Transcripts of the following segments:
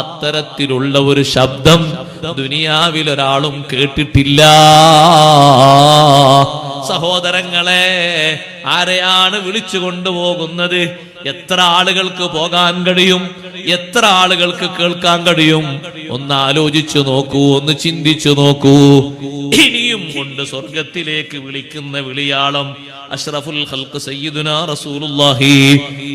അത്തരത്തിലുള്ള ഒരു ശബ്ദം ദുനിയാവിൽ ഒരാളും കേട്ടിട്ടില്ല. സഹോദരങ്ങളെ ആരെയാണ് വിളിച്ചു കൊണ്ടുപോകുന്നത്? എത്ര ആളുകൾക്ക് പോകാൻ കഴിയും? എത്ര ആളുകൾക്ക് കേൾക്കാൻ കഴിയും? ഒന്ന് ആലോചിച്ചു നോക്കൂ ഒന്ന് ചിന്തിച്ചു നോക്കൂ. ഇനിയും കൊണ്ട് സ്വർഗത്തിലേക്ക് വിളിക്കുന്ന വിളിയാളം അഷ്റഫുൽ ഖൽഖ് സയ്യിദുന റസൂലുള്ളാഹി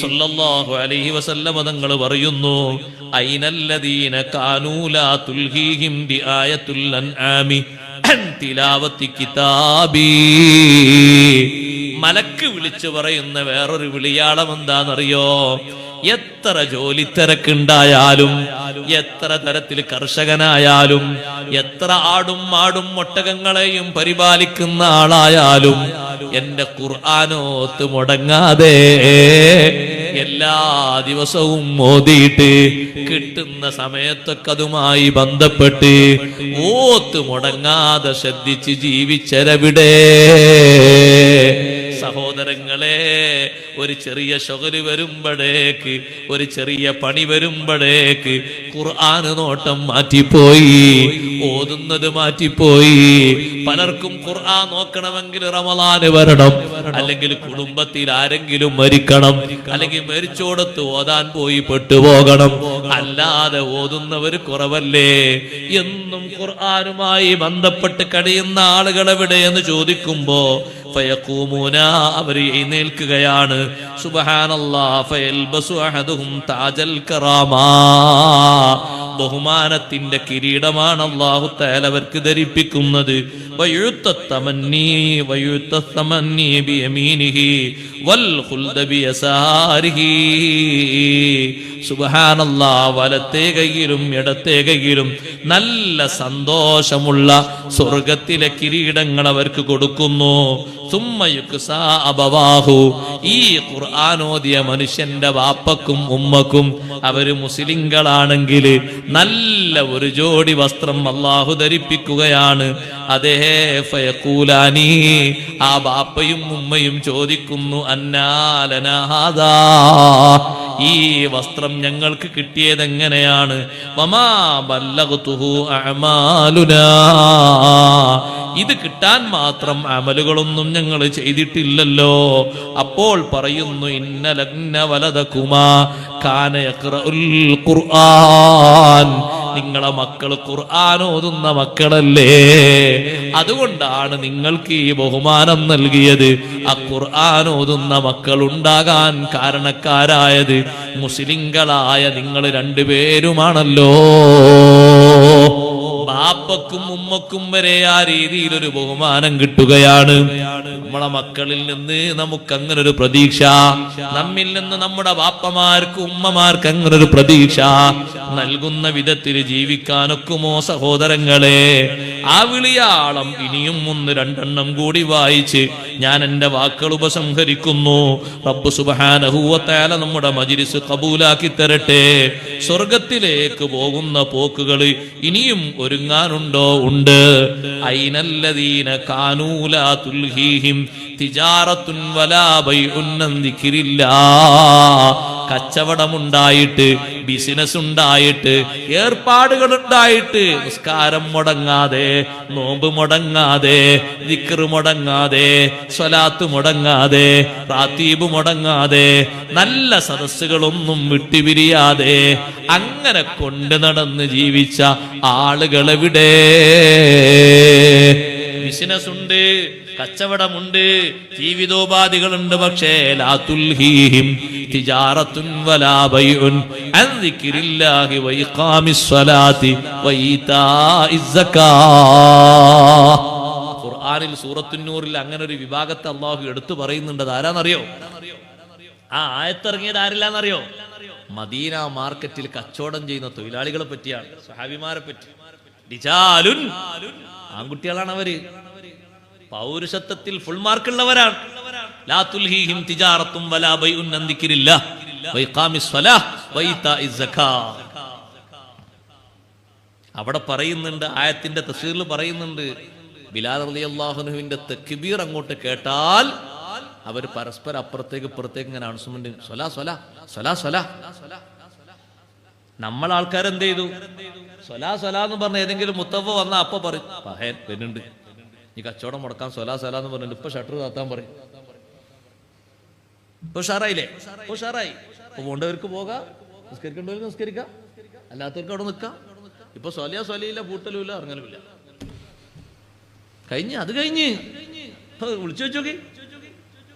സ്വല്ലല്ലാഹു അലൈഹി വസല്ലമ തങ്ങൾ പറയുന്നു ഐനല്ലദീന കാനൂ ലാ തുൽഹീഹിം ബിആയത്തുൽ അൻആമി അൻ തിലാവത്തി കിതാബി. മലക്ക് വിളിച്ചു പറയുന്ന വേറൊരു വിളിയാളം എന്താണെന്നറിയോ എത്ര ജോലി തിരക്കുണ്ടായാലും എത്ര തരത്തിൽ കർഷകനായാലും എത്ര ആടും മാടും ഒട്ടകങ്ങളെയും പരിപാലിക്കുന്ന ആളായാലും എന്റെ ഖുർആാനോത്ത് മുടങ്ങാതെ എല്ലാ ദിവസവും മോദിയിട്ട് കിട്ടുന്ന സമയത്തൊക്കെ അതുമായി ബന്ധപ്പെട്ട് ഓത്ത് മുടങ്ങാതെ ശ്രദ്ധിച്ച് ജീവിച്ചരവിടെ. സഹോദരങ്ങളെ ഒരു ചെറിയ ഷൊകൽ വരുമ്പോഴേക്ക് ഒരു ചെറിയ പണി വരുമ്പോഴേക്ക് ഖുർആന് നോട്ടം മാറ്റിപ്പോയി ഓതുന്നത് മാറ്റിപ്പോയി. പലർക്കും ഖുർആൻ നോക്കണമെങ്കിൽ റമലാന് വരണം അല്ലെങ്കിൽ കുടുംബത്തിൽ ആരെങ്കിലും മരിക്കണം അല്ലെങ്കിൽ മരിച്ചോടത്ത് ഓതാൻ പോയി പെട്ടുപോകണം അല്ലാതെ ഓതുന്നവർ കുറവല്ലേ? എന്നും ഖുർആാനുമായി ബന്ധപ്പെട്ട് കഴിയുന്ന ആളുകൾ എവിടെയെന്ന് ചോദിക്കുമ്പോ അവർ എഴുന്നേൽക്കുകയാണ്. സുബ്ഹാനല്ലാ ഫയൽബസു അഹദുഹും താജൽ കറാമാ. ബഹുമാനത്തിന്റെ കിരീടമാണ് അള്ളാഹു അവർക്ക് ധരിപ്പിക്കുന്നത്. സുബ്ഹാനല്ലാ വലത്തെ കൈയിലും ഇടത്തെ കൈയിലും നല്ല സന്തോഷമുള്ള സ്വർഗത്തിലെ കിരീടങ്ങൾ അവർക്ക് കൊടുക്കുന്നു. അബവാഹു. ഈ ഖുർആാനോദിയ മനുഷ്യന്റെ വാപ്പക്കും ഉമ്മക്കും അവർ മുസ്ലിങ്ങളാണെങ്കിൽ നല്ല ഒരു ജോഡി വസ്ത്രം അള്ളാഹു ധരിപ്പിക്കുകയാണ്. അതേ ഫയക്കൂലാനി ആ ബാപ്പയും ഉമ്മയും ചോദിക്കുന്നു അന്നാലനാഹാദാ ഈ വസ്ത്രം ഞങ്ങൾക്ക് കിട്ടിയത് എങ്ങനെയാണ് വമാ അഅമാലുനാ. ഇത് കിട്ടാൻ മാത്രം അമലുകളൊന്നും ഞങ്ങൾ ചെയ്തിട്ടില്ലല്ലോ. അപ്പോൾ പറയുന്നു ഇന്നലഗ്ന വലതകുമാ കാന യഖ്റഉൽ ഖുർആൻ. നിങ്ങളെ മക്കൾ ഖുർആൻ ഓതുന്ന മക്കളല്ലേ? അതുകൊണ്ടാണ് നിങ്ങൾക്ക് ഈ ബഹുമാനം നൽകിയത്. ആ ഖുർആൻ ഓതുന്ന മക്കൾ ഉണ്ടാകാൻ കാരണക്കാരായത് മുസ്ലിങ്ങളായ നിങ്ങൾ രണ്ടുപേരുമാണല്ലോ. ബാപ്പക്കും ഉമ്മക്കും വരെ ആ രീതിയിൽ ഒരു ബഹുമാനം കിട്ടുകയാണ്. നമ്മളെ മക്കളിൽ നിന്ന് നമുക്ക് അങ്ങനെ ഒരു പ്രതീക്ഷ. നമ്മിൽ നിന്ന് നമ്മുടെ ബാപ്പമാർക്ക് ഉമ്മമാർക്ക് അങ്ങനെ ഒരു പ്രതീക്ഷ. നൽകുന്ന വിധത്തിൽ ജീവിക്കാനൊക്കുമോ സഹോദരങ്ങളെ? ആ വിളിയാളം ഇനിയും ഒന്ന് രണ്ടെണ്ണം കൂടി വായിച്ച് ഞാൻ എന്റെ വാക്കുകൾ ഉപസംഹരിക്കുന്നു. റബ്ബ് സുബാനഹൂവത്തേല നമ്മുടെ മജിരിസ് കബൂലാക്കി തരട്ടെ. സ്വർഗത്തിലേക്ക് പോകുന്ന പോക്കുകൾ ഇനിയും ഒരുങ്ങാനുണ്ടോ? ഉണ്ട്. ഐനല്ലദീന കാനൂല തുൽഹീഹിം തിജാറത്തുൻ വലാ ബൈഉൻ ദിക്രില്ലാ. കച്ചവടമുണ്ടായിട്ട് ബിസിനസ് ഉണ്ടായിട്ട് ഏർപ്പാടുകൾ ഉണ്ടായിട്ട് നിസ്കാരം മുടങ്ങാതെ നോമ്പ് മുടങ്ങാതെ ദിക്റ് മുടങ്ങാതെ സ്വലാത്ത് മുടങ്ങാതെ റാത്തീബ് മുടങ്ങാതെ നല്ല സദസ്സുകളൊന്നും വിട്ടുപിരിയാതെ അങ്ങനെ കൊണ്ടു നടന്ന് ജീവിച്ച ആളുകളെവിടെ? ബിസിനസ് ഉണ്ട് കച്ചവടമുണ്ട് ജീവിതോപാധികളുണ്ട് പക്ഷേ ഖുർആനിൽ സൂറത്തുന്നൂറിൽ അങ്ങനെ ഒരു വിഭാഗത്തെ അള്ളാഹു എടുത്തു പറയുന്നുണ്ട്. ആരാന്നറിയോ? ആ ആയത്തിറങ്ങിയത് ആരില്ലാന്നറിയോ? മദീന മാർക്കറ്റിൽ കച്ചവടം ചെയ്യുന്ന തൊഴിലാളികളെ പറ്റിയാണ് സഹാബിമാരെ പറ്റി. ഡിജാലുൻ ആൺകുട്ടികളാണ് അവർ പൗരുഷത്വത്തിൽ ഫുൾ മാർക്ക് ഉള്ളവരാണ്. അവിടെ പറയുന്നുണ്ട് ആയത്തിന്റെ തസീറിൽ പറയുന്നുണ്ട് ബിലാൽ റളിയല്ലാഹുനുവിന്റെ തക്ബീർ അങ്ങോട്ട് കേട്ടാൽ അവർ പരസ്പരം അപ്പുറത്തേക്ക് ഇപ്പുറത്തേക്ക് ഇങ്ങനെ അണുസുമുണ്ട്. സ്വലാ സ്വലാ സ്വലാ സ്വലാ. നമ്മൾ ആൾക്കാർ എന്ത് ചെയ്തു സൊലാ സൊലാ എന്ന് പറഞ്ഞ ഏതെങ്കിലും മുത്തവ വന്ന അപ്പൊ പറയും പഹയൻ പെണ്ണുണ്ട് ഈ കച്ചവടം മുടക്കാൻ സൊലാ സൊലാ എന്ന് പറഞ്ഞിട്ട് ഇപ്പൊ ഷട്ടർ താത്താൻ പറയും. ഇപ്പൊ ഉഷാറായില്ലേ? ഉഷാറായി. ഇപ്പൊ പോണ്ടവർക്ക് പോകാം നിസ്കരിക്കേണ്ടവർക്ക് നിസ്കരിക്കാം അല്ലാത്തവർക്ക് അവിടെ നിൽക്കാം. ഇപ്പൊ സ്വലിയ സൊലയില്ല പൂട്ടലുമില്ല ഇറങ്ങലുമില്ല. കഴിഞ്ഞ് അത് കഴിഞ്ഞ്. വിളിച്ചു വെച്ചോക്കി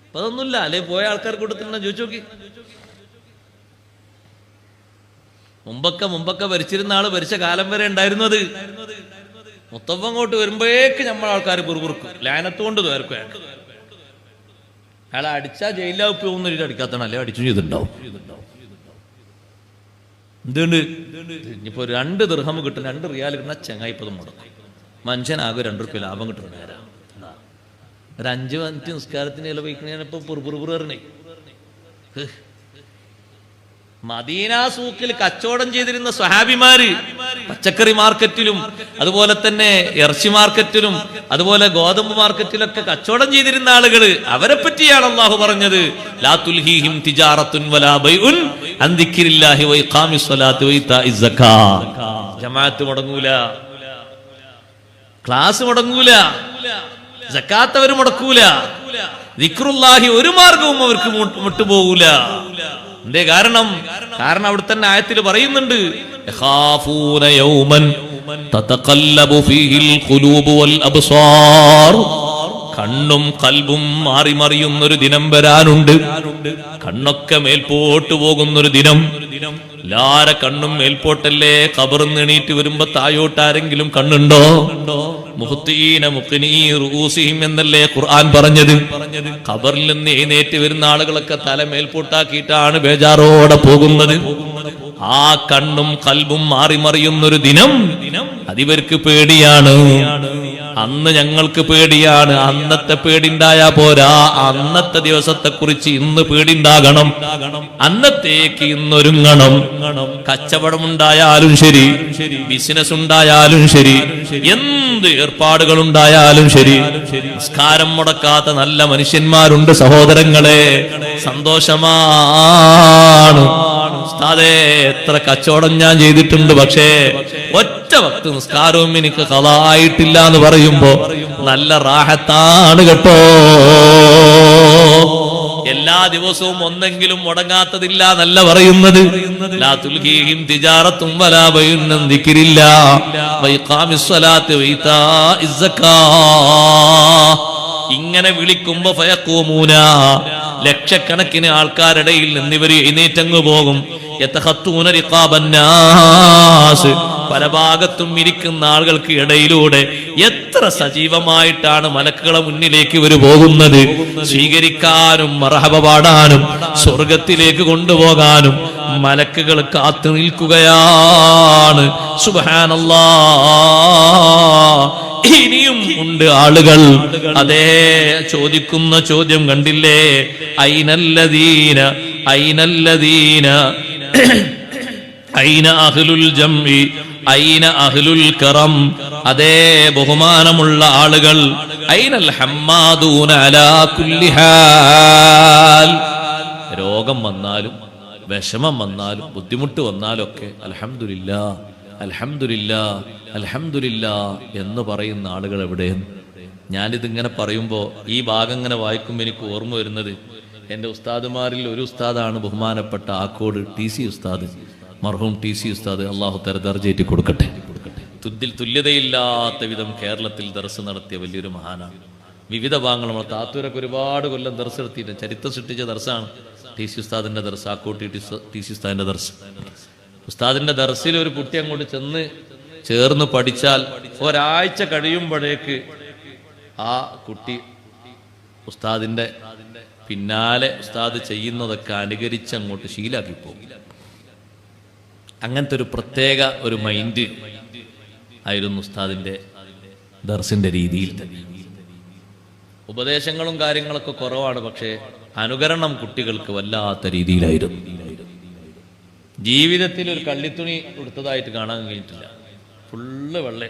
ഇപ്പൊ അതൊന്നുമില്ല. അല്ലെ പോയ ആൾക്കാർ കൂട്ടത്തിലുണ്ട ചോദിച്ചു നോക്കി. മുമ്പൊക്കെ മുമ്പൊക്കെ ഭരിച്ചിരുന്ന ആൾ ഭരിച്ച കാലം വരെ ഉണ്ടായിരുന്നത് മുത്തപ്പ അങ്ങോട്ട് വരുമ്പോഴേക്ക് നമ്മൾ ആൾക്കാർ പുറകുറുക്കും ലാനത്തുകൊണ്ട് കൊണ്ട് അയാൾ അയാൾക്ക്. അയാളെ അടിച്ചാ ജയിലാവ് പോകുന്ന ഒരു അടിക്കാത്തതാണ്. അല്ലെ അടിച്ചു ചെയ്തിട്ടുണ്ടാവും. എന്തുകൊണ്ട്? ഇനിയിപ്പോ രണ്ട് ദൃഹം കിട്ടും രണ്ട് റിയാൽ കിട്ടുന്ന ചെങ്ങായിപ്പത് മുടക്കും. മനുഷ്യനാകെ രണ്ട് റുപ്യ ലാഭം കിട്ടുന്ന നേരം. ഒരു അഞ്ച് മിനിറ്റ് നിസ്കാരത്തിന് ചിലവഴിക്കണേനിപ്പോ പുറപുറപുറ പറഞ്ഞേ മദീന സൂക്കിൽ കച്ചവടം ചെയ്തിരുന്ന സ്വഹാബിമാര് പച്ചക്കറി മാർക്കറ്റിലും അതുപോലെ തന്നെ ഇറച്ചി മാർക്കറ്റിലും അതുപോലെ ഗോതമ്പ് മാർക്കറ്റിലൊക്കെ കച്ചവടം ചെയ്തിരുന്ന ആളുകൾ അവരെ പറ്റിയാണ് അള്ളാഹു പറഞ്ഞത്. ജമാഅത്ത് മുടങ്ങൂല. ക്ലാസ് മുടങ്ങൂല. സക്കാത്ത് അവർ മുടക്കൂല. ദിക്റുല്ലാഹി ഒരു മാർഗവും അവർക്ക് മുട്ട് മുട്ടുപോകൂല. എന്തേ കാരണം? കാരണം അവിടെ തന്നെ ആയത്തിൽ പറയുന്നുണ്ട്. കണ്ണും കൽബും മാറി മറിയുന്നൊരു ദിനം വരാനുണ്ട്. കണ്ണൊക്കെ മേൽപോട്ട് പോകുന്നൊരു ദിനം. ലാര കണ്ണും മേൽപോട്ടല്ലേ? കബറിന്ന് എണീറ്റ് വരുമ്പോ തായോട്ട് ആരെങ്കിലും കണ്ണുണ്ടോ? എന്നല്ലേ ഖുർആൻ പറഞ്ഞത്? ഖബറിൽ നിന്ന് എഴുന്നേറ്റ് വരുന്ന ആളുകളൊക്കെ തല മേൽപോട്ടാക്കിയിട്ടാണ് ബേജാറോടെ പോകുന്നത്. ആ കണ്ണും കൽബും മാറി മറിയുന്നൊരു ദിനം. അതിവർക്ക് പേടിയാണ്. അന്ന് ഞങ്ങൾക്ക് പേടിയാണ്. അന്നത്തെ പേടിണ്ടായാ പോരാ. അന്നത്തെ ദിവസത്തെ കുറിച്ച് ഇന്ന് പേടിണ്ടാകണം. അന്നത്തേക്ക് ഇന്നൊരുങ്ങണം. കച്ചവടം ഉണ്ടായാലും ശരി ബിസിനസ് ഉണ്ടായാലും ശരി എന്ത് ഏർപ്പാടുകൾ ഉണ്ടായാലും ശരി നിസ്കാരം മുടക്കാത്ത നല്ല മനുഷ്യന്മാരുണ്ട് സഹോദരങ്ങളെ. സന്തോഷമാണ്. ഉസ്താദേ എത്ര കച്ചവടം ഞാൻ ചെയ്തിട്ടുണ്ട്. പക്ഷേ ഒറ്റ ഭക്തി നിസ്കാരവും എനിക്ക് കളായിട്ടില്ല എന്ന് പറയുമ്പോ നല്ല റാഹത്താണ് കേട്ടോ. എല്ലാ ദിവസവും ഒന്നെങ്കിലും മുടങ്ങാത്തതില്ല നല്ല പറയുന്നത് ഇങ്ങനെ വിളിക്കുമ്പോ ഫയക്കൂമൂന ലക്ഷക്കണക്കിന് ആൾക്കാരുടെയിൽ നിന്ന് ഇവർ എഴുന്നേറ്റങ്ങ് പോകും. പല ഭാഗത്തും ഇരിക്കുന്ന ആളുകൾക്ക് ഇടയിലൂടെ എത്ര സജീവമായിട്ടാണ് മലക്കുകളെ മുന്നിലേക്ക് ഇവർ പോകുന്നത്. സ്വീകരിക്കാനും മറഹബ പാടാനും സ്വർഗത്തിലേക്ക് കൊണ്ടുപോകാനും മലക്കുകൾ കാത്തു നിൽക്കുകയാണ്. സുബഹാനല്ലാ. ഇനിയും ഉണ്ട് ആളുകൾ. അതേ ചോദിക്കുന്ന ചോദ്യം കണ്ടില്ലേ? ഐനല്ലദീന ഐനല്ലദീന ഐന അഹ്ലുൽ ജംഇ ഐന അഹ്ലുൽ കറം? അതേ ബഹുമാനമുള്ള ആളുകൾ. ഐനൽ ഹമ്മാദൂന അലാ രോഗം വന്നാലും വിഷമം വന്നാലും ബുദ്ധിമുട്ട് വന്നാലൊക്കെ അലഹമില്ല അലഹമില്ല അൽഹംദുലില്ലാ എന്ന് പറയുന്ന ആളുകൾ എവിടെയെന്ന്? ഞാനിതിങ്ങനെ പറയുമ്പോൾ ഈ ഭാഗം ഇങ്ങനെ വായിക്കുമ്പോൾ എനിക്ക് ഓർമ്മ വരുന്നത് എന്റെ ഉസ്താദുമാരിൽ ഒരു ഉസ്താദാണ് ബഹുമാനപ്പെട്ട ആക്കോട് ടി സി ഉസ്താദ്. മർഹൂം ടി സി ഉസ്താദ് അള്ളാഹു തര ദർജയേറ്റി കൊടുക്കട്ടെ. തുല്യ തുല്യതയില്ലാത്ത വിധം കേരളത്തിൽ ദർസ് നടത്തിയ വലിയൊരു മഹാനാണ്. വിവിധ നമ്മൾ താത്തൂരൊക്കെ ഒരുപാട് കൊല്ലം ദർസ് നടത്തിയിട്ട് ചരിത്രം സൃഷ്ടിച്ച ദർസാണ് ടി സി ഉസ്താദിന്റെ ദർസ് ആക്കോട്ടി ടി സ- ഉസ്താദിന്റെ ദർസ്. ഉസ്താദിന്റെ ദർസിൽ ഒരു കുട്ടി അങ്ങോട്ട് ചെന്ന് ചേർന്ന് പഠിച്ചാൽ ഒരാഴ്ച കഴിയുമ്പോഴേക്ക് ആ കുട്ടി ഉസ്താദിന്റെ പിന്നാലെ ഉസ്താദ് ചെയ്യുന്നതൊക്കെ അനുകരിച്ച് അങ്ങോട്ട് ശീലാക്കി പോകും. അങ്ങനത്തെ ഒരു പ്രത്യേക ഒരു മൈൻഡ് ആയിരുന്നു ഉസ്താദിന്റെ ദർസിന്റെ രീതിയിൽ ഉപദേശങ്ങളും കാര്യങ്ങളൊക്കെ കുറവാണ് പക്ഷേ അനുകരണം കുട്ടികൾക്ക് വല്ലാത്ത രീതിയിലായിരുന്നു. ജീവിതത്തിൽ ഒരു കള്ളിത്തുണി കൊടുത്തതായിട്ട് കാണാൻ കഴിഞ്ഞിട്ടില്ല. ഫുള്ള് വെള്ള.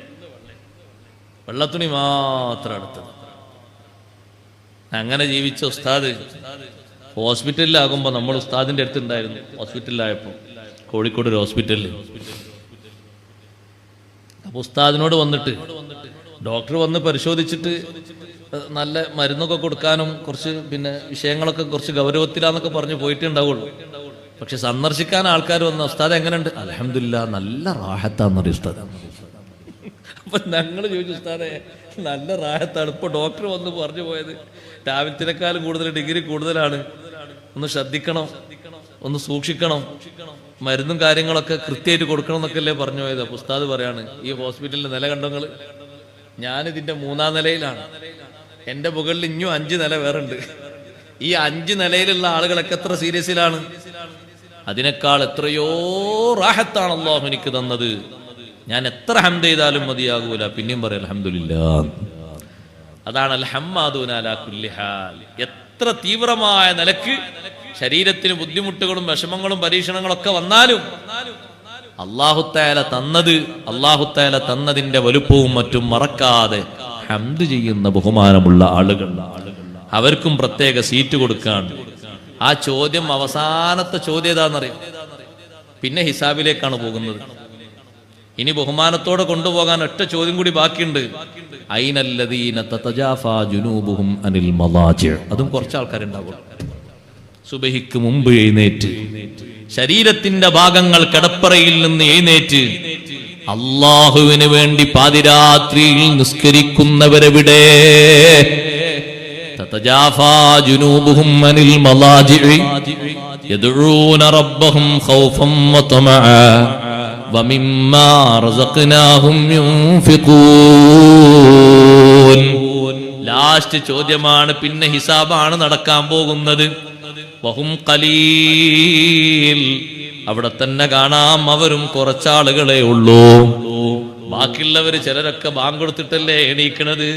വെള്ളത്തുണി മാത്രം എടുത്തത് അങ്ങനെ ജീവിച്ച ഉസ്താദ് ഹോസ്പിറ്റലിലാകുമ്പോൾ നമ്മൾ ഉസ്താദിന്റെ അടുത്തുണ്ടായിരുന്നു ഹോസ്പിറ്റലിലായപ്പോൾ കോഴിക്കോട് ഒരു ഹോസ്പിറ്റലിൽ അപ്പൊ ഉസ്താദിനോട് വന്നിട്ട് ഡോക്ടർ വന്ന് പരിശോധിച്ചിട്ട് നല്ല മരുന്നൊക്കെ കൊടുക്കാനും കുറച്ച് പിന്നെ വിഷയങ്ങളൊക്കെ കുറച്ച് ഗൗരവത്തിലാന്നൊക്കെ പറഞ്ഞ് പോയിട്ടുണ്ടാവുള്ളൂ. പക്ഷെ സന്ദർശിക്കാൻ ആൾക്കാർ വന്ന ഉസ്താദ് എങ്ങനെയുണ്ട്? അലഹമില്ല നല്ല റാഹത്താന്ന് പറയും ഉസ്താദ്. അപ്പൊ ഞങ്ങൾ ചോദിച്ചു ഉസ്താദെ നല്ല റാഹത്താണ്. ഇപ്പൊ ഡോക്ടർ വന്ന് പറഞ്ഞു പോയത് രാവിലത്തിനേക്കാളും കൂടുതൽ ഡിഗ്രി കൂടുതലാണ്. ഒന്ന് ശ്രദ്ധിക്കണം ഒന്ന് സൂക്ഷിക്കണം മരുന്നും കാര്യങ്ങളൊക്കെ കൃത്യമായിട്ട് കൊടുക്കണം എന്നൊക്കെ അല്ലേ പറഞ്ഞു പോയത്? ഉസ്താദ് പറയാണ് ഈ ഹോസ്പിറ്റലിന്റെ നില കണ്ടങ്ങൾ. ഞാനിതിന്റെ മൂന്നാം നിലയിലാണ്. എന്റെ മുകളിൽ ഇനിയും അഞ്ച് നില വേറെ ഉണ്ട് ഈ അഞ്ച് നിലയിലുള്ള ആളുകളൊക്കെ എത്ര സീരിയസിലാണ്? അതിനേക്കാൾ എത്രയോ റാഹത്താണ് അള്ളാഹു എനിക്ക് തന്നത്. ഞാൻ എത്ര ഹംദ് ചെയ്താലും മതിയാകൂല. പിന്നെയും പറയാം അലഹമില്ല അതാണ് അൽഹമ്മാദൂനാല എത്ര തീവ്രമായ നിലയ്ക്ക് ശരീരത്തിന് ബുദ്ധിമുട്ടുകളും വിഷമങ്ങളും പരീക്ഷണങ്ങളൊക്കെ വന്നാലും അള്ളാഹുത്താല തന്നത് അള്ളാഹുത്താല തന്നതിന്റെ വലുപ്പവും മറ്റും മറക്കാതെ ഹംദ് ചെയ്യുന്ന ബഹുമാനമുള്ള ആളുകൾ. അവർക്കും പ്രത്യേക സീറ്റ് കൊടുക്കാണ്. ആ ചോദ്യം അവസാനത്തെ ചോദ്യം ഏതാണെന്നറിയാം? പിന്നെ ഹിസാബിലേക്കാണ് പോകുന്നത്. ഇനി ബഹുമാനത്തോടെ കൊണ്ടുപോകാൻ ഒറ്റ ചോദ്യം കൂടി ബാക്കിയുണ്ട്. അതും കുറച്ച് ആൾക്കാരുണ്ടാവും സുബഹിക്ക് മുമ്പ് എഴുന്നേറ്റ്. ശരീരത്തിന്റെ ഭാഗങ്ങൾ കിടപ്പറയിൽ നിന്ന് എഴുന്നേറ്റ്. അള്ളാഹുവിന് വേണ്ടി പാതിരാത്രിയിൽ നിസ്കരിക്കുന്നവരെവിടെ ലാസ്റ്റ് ചോദ്യമാണ് പിന്നെ ഹിസാബാണ് നടക്കാൻ പോകുന്നത്. വഹും കലീൽ. അവിടെ തന്നെ കാണാം അവരും കുറച്ചാളുകളെ ഉള്ളൂ. ബാക്കിയുള്ളവര് ചിലരൊക്കെ ബാങ്ക് കൊടുത്തിട്ടല്ലേ എണീക്കണത്?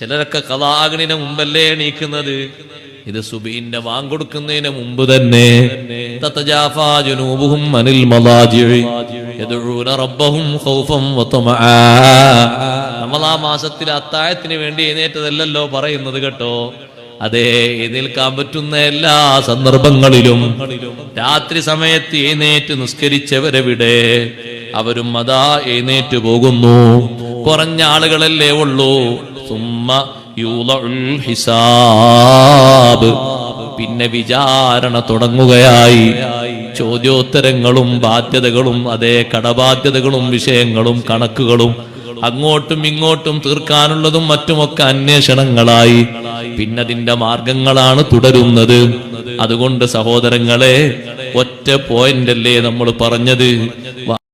ചിലരൊക്കെ കഥാഗ്നിന് മുമ്പല്ലേ എണീക്കുന്നത്? ഇത് സുബീന്റെ വാങ്കൊടുക്കുന്നതിന് മുമ്പ് തന്നെ. അനിൽ നമ്മൾ ആ മാസത്തിൽ അത്തായത്തിന് വേണ്ടി എഴുന്നേറ്റതല്ലല്ലോ പറയുന്നത് കേട്ടോ. അതെ എഴുന്നേൽക്കാൻ പറ്റുന്ന എല്ലാ സന്ദർഭങ്ങളിലും രാത്രി സമയത്ത് എഴുന്നേറ്റ് നിസ്കരിച്ചവരെവിടെ? അവരും അതാ എഴുന്നേറ്റ് പോകുന്നു. കുറഞ്ഞ ആളുകളല്ലേ ഉള്ളൂ. സുമ്മ ഹിസാബ്. പിന്നെ വിചാരണ തുടങ്ങുകയായി. ചോദ്യോത്തരങ്ങളും ബാധ്യതകളും അതേ കടബാധ്യതകളും വിഷയങ്ങളും കണക്കുകളും അങ്ങോട്ടും ഇങ്ങോട്ടും തീർക്കാനുള്ളതും മറ്റുമൊക്കെ അന്വേഷണങ്ങളായി. പിന്നതിന്റെ മാർഗങ്ങളാണ് തുടരുന്നത്. അതുകൊണ്ട് സഹോദരങ്ങളെ ഒറ്റ പോയിന്റ് അല്ലേ നമ്മൾ പറഞ്ഞത്?